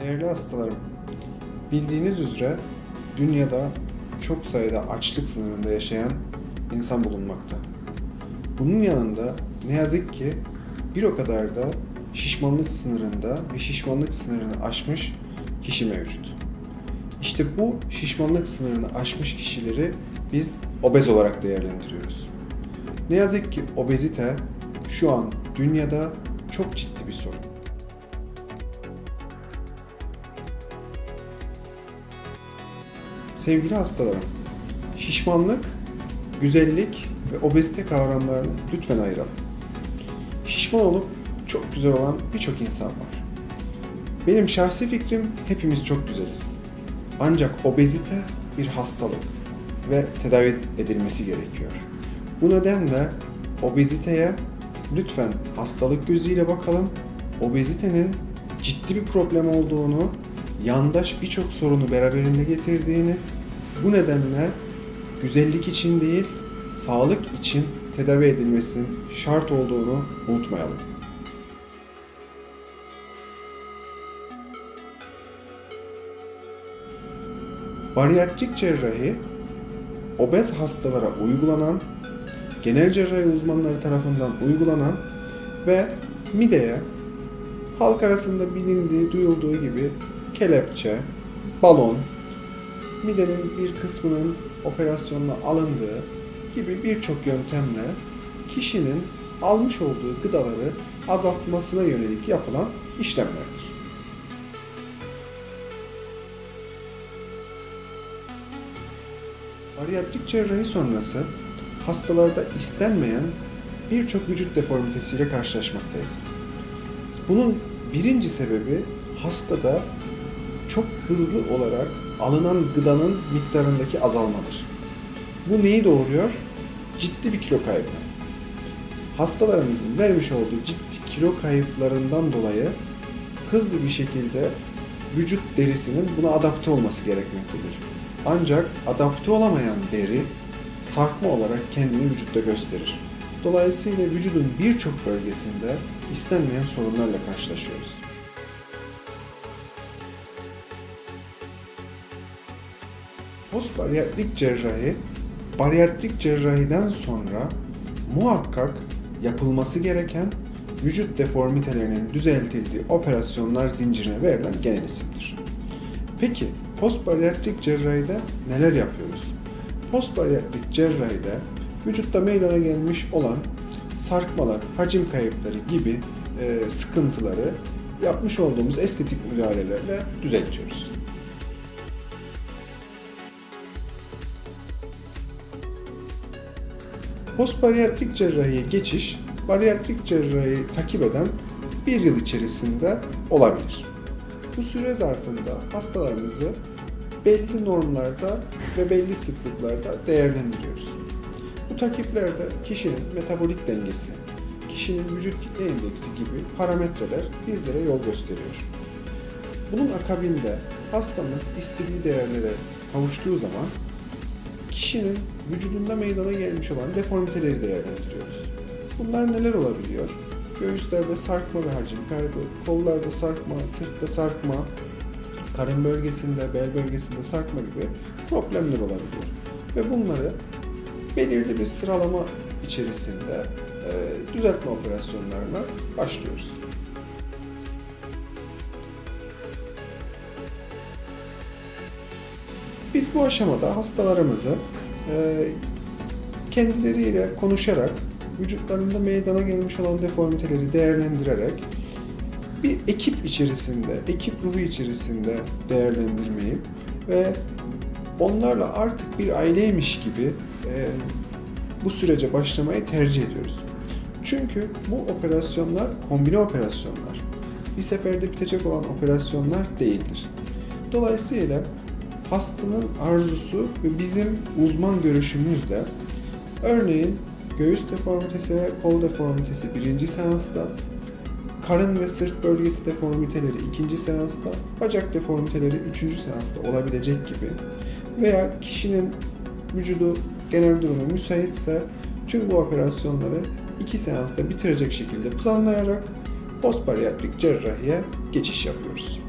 Değerli hastalarım, bildiğiniz üzere dünyada çok sayıda açlık sınırında yaşayan insan bulunmakta. Bunun yanında ne yazık ki bir o kadar da şişmanlık sınırında ve şişmanlık sınırını aşmış kişi mevcut. İşte bu şişmanlık sınırını aşmış kişileri biz obez olarak değerlendiriyoruz. Ne yazık ki obezite şu an dünyada çok ciddi bir sorun. Sevgili hastalarım, şişmanlık, güzellik ve obezite kavramlarını lütfen ayıralım. Şişman olup çok güzel olan birçok insan var. Benim şahsi fikrim hepimiz çok güzeliz. Ancak obezite bir hastalık ve tedavi edilmesi gerekiyor. Bu nedenle obeziteye lütfen hastalık gözüyle bakalım. Obezitenin ciddi bir problem olduğunu, yandaş birçok sorunu beraberinde getirdiğini, bu nedenle güzellik için değil, sağlık için tedavi edilmesinin şart olduğunu unutmayalım. Bariyatrik cerrahi obez hastalara uygulanan, genel cerrahi uzmanları tarafından uygulanan ve mideye halk arasında bilindiği, duyulduğu gibi kelepçe, balon, midenin bir kısmının operasyonla alındığı gibi birçok yöntemle kişinin almış olduğu gıdaları azaltmasına yönelik yapılan işlemlerdir. Bariyatrik cerrahi sonrası hastalarda istenmeyen birçok vücut deformitesiyle karşılaşmaktayız. Bunun birinci sebebi hastada çok hızlı olarak alınan gıdanın miktarındaki azalmadır. Bu neyi doğuruyor? Ciddi bir kilo kaybı. Hastalarımızın vermiş olduğu ciddi kilo kayıplarından dolayı hızlı bir şekilde vücut derisinin buna adapte olması gerekmektedir. Ancak adapte olamayan deri sarkma olarak kendini vücutta gösterir. Dolayısıyla vücudun birçok bölgesinde istenmeyen sorunlarla karşılaşıyoruz. Post bariyatrik cerrahi, bariyatrik cerrahiden sonra muhakkak yapılması gereken vücut deformitelerinin düzeltildiği operasyonlar zincirine verilen genel isimdir. Peki post bariyatrik cerrahide neler yapıyoruz? Post bariyatrik cerrahide vücutta meydana gelmiş olan sarkmalar, hacim kayıpları gibi e, sıkıntıları yapmış olduğumuz estetik müdahalelerle düzeltiyoruz. Post bariyatrik cerrahiye geçiş, bariyatrik cerrahiyi takip eden bir yıl içerisinde olabilir. Bu süre zarfında hastalarımızı belli normlarda ve belli sıklıklarda değerlendiriyoruz. Bu takiplerde kişinin metabolik dengesi, kişinin vücut kitle indeksi gibi parametreler bizlere yol gösteriyor. Bunun akabinde hastamız istediği değerlere kavuştuğu zaman kişinin vücudunda meydana gelmiş olan deformiteleri değerlendiriyoruz. Bunlar neler olabiliyor? Göğüslerde sarkma ve hacim kaybı, kollarda sarkma, sırtta sarkma, karın bölgesinde, bel bölgesinde sarkma gibi problemler olabiliyor. Ve bunları belirli bir sıralama içerisinde e, düzeltme operasyonlarına başlıyoruz. Biz bu aşamada hastalarımızı kendileriyle konuşarak vücutlarında meydana gelmiş olan deformiteleri değerlendirerek bir ekip içerisinde, ekip ruhu içerisinde değerlendirmeyi ve onlarla artık bir aileymiş gibi e, bu sürece başlamayı tercih ediyoruz. Çünkü bu operasyonlar kombine operasyonlar. Bir seferde bitecek olan operasyonlar değildir. Dolayısıyla hastanın arzusu ve bizim uzman görüşümüzle örneğin göğüs deformitesi ve kol deformitesi birinci seansta, karın ve sırt bölgesi deformiteleri ikinci seansta, bacak deformiteleri üçüncü seansta olabilecek gibi veya kişinin vücudu genel durumu müsaitse tüm bu operasyonları iki seansta bitirecek şekilde planlayarak post bariyatrik cerrahiye geçiş yapıyoruz.